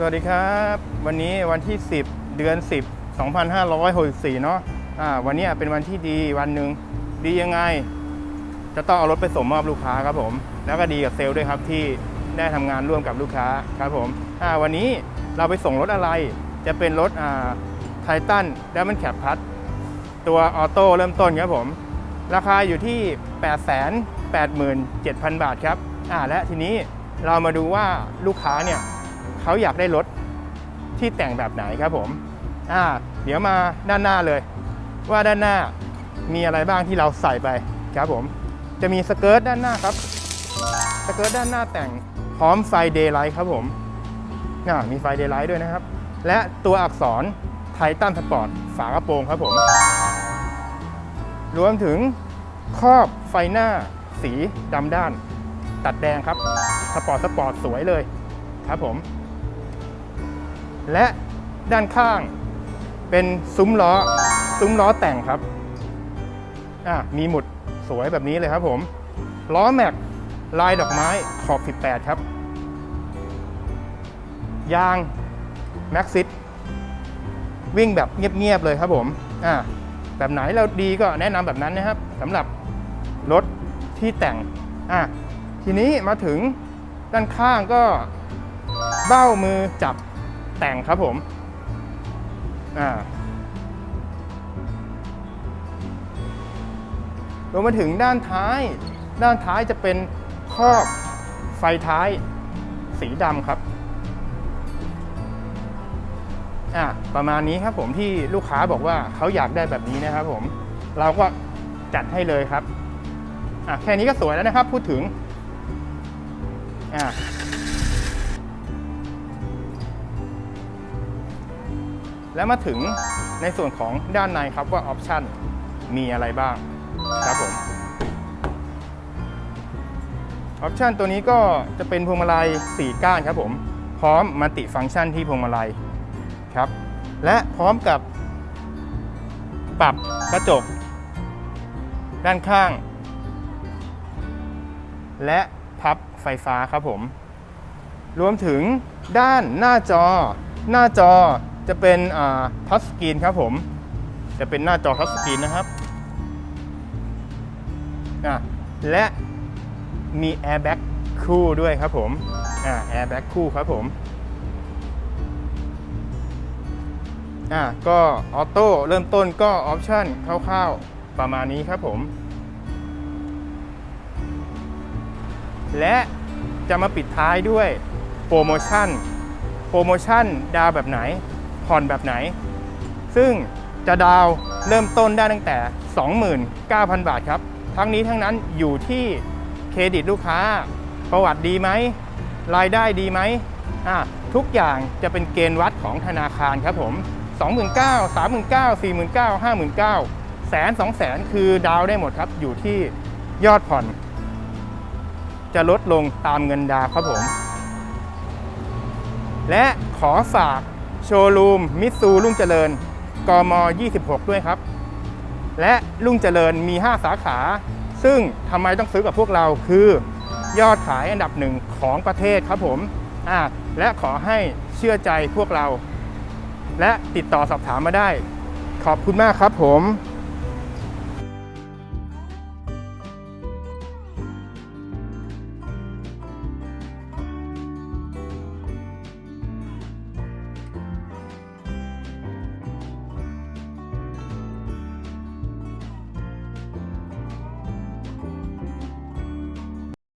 สวัสดีครับ วันนี้วันที่ 10 เดือน 10 2564 เนาะอ่าวันนี้เป็นวันที่ดีวันหนึ่งดียังไง จะต้องเอารถไปส่งมอบลูกค้าครับผม แล้วก็ดีกับเซลล์ด้วยครับที่ได้ทำงานร่วมกับลูกค้าครับผมอ่าวันนี้เราไปส่งรถอะไรจะเป็นรถอ่าไททันดัมเบิลแคปพัทตัวออโต้เริ่มต้นครับผม ราคาอยู่ที่ 887,000 บาทครับอ่าและทีนี้เรามาดูว่าลูกค้าเนี่ย เขาอยากได้รถที่แต่งแบบไหนครับผมอ่าเดี๋ยวมาด้านหน้าเลย ว่าด้านหน้ามีอะไรบ้างที่เราใส่ไปครับผม จะมีสเกิร์ตด้านหน้าครับ สเกิร์ตด้านหน้าแต่งพร้อมไฟเดย์ไลท์ครับผมอ่ามีไฟเดย์ไลท์ด้วยนะครับ และตัวอักษรไททันสปอร์ตฝากระโปรงครับผม รวมถึงครอบไฟหน้าสีดำด้าน ตัดแดงครับ สปอร์ตสปอร์ตสวยเลยครับผม และด้านข้างเป็นซุ้มล้อ ซุ้มล้อแต่งครับอะมีหมุดสวยแบบนี้เลยครับผม ล้อแม็กลายดอกไม้ขอบ 18 ครับ ยางแม็กซิสวิ่งแบบเงียบ ๆ เลยครับผมอ่าแบบไหนเราดีก็แนะนำแบบนั้นนะครับสำหรับรถที่แต่งอะทีนี้มาถึงด้านข้างก็เบ้ามือจับ แต่งครับผมอ่ารวมมาถึงด้านท้าย ด้านท้ายจะเป็นครอบไฟท้ายสีดำครับอะประมาณนี้ครับผมที่ลูกค้าบอกว่าเขาอยากได้แบบนี้นะครับผม เราก็จัดให้เลยครับอะแค่นี้ก็สวยแล้วนะครับ พูดถึงอะ แล้วมาถึงในส่วนของด้านในครับว่าออปชันมีอะไรบ้างครับผมออปชันตัวนี้ก็จะเป็นพวงมาลัย 4 ก้านครับผมพร้อมมัลติฟังก์ชันที่พวงมาลัยครับและพร้อมกับปรับกระจก ด้านข้าง และพับไฟฟ้าครับผม รวมถึงด้านหน้าจอ หน้าจอ จะเป็นทัชสกรีนครับผม จะเป็นหน้าจอทัชสกรีนนะครับ และมีแอร์แบ็กคู่ด้วยครับผมแอร์แบ็กคู่ครับผมอ่าก็ออโต้เริ่มต้นก็ออปชั่นคร่าวๆประมาณนี้ครับผม และจะมาปิดท้ายด้วยโปรโมชั่น โปรโมชั่นดาวแบบไหน ผ่อนแบบไหน ซึ่งจะดาวเริ่มต้นได้ตั้งแต่ 29,000 บาทครับ ทั้งนี้ทั้งนั้นอยู่ที่เครดิตลูกค้า ประวัติดีไหม รายได้ดีไหมอะทุกอย่างจะเป็นเกณฑ์วัดของธนาคารครับผม 29,000 39,000 49,000 59,000แสน2แสนคือดาวได้หมดครับ อยู่ที่ยอดผ่อน จะลดลงตามเงินดาวครับผม และขอฝาก โชว์รูมมิสซูรุ่งเจริญ กม 26 ด้วยครับ และรุ่งเจริญมี 5 สาขา ซึ่งทำไมต้องซื้อกับพวกเราคือยอดขายอันดับหนึ่งของประเทศครับผมอ่าและขอให้เชื่อใจพวกเรา และติดต่อสอบถามมาได้ ขอบคุณมากครับผม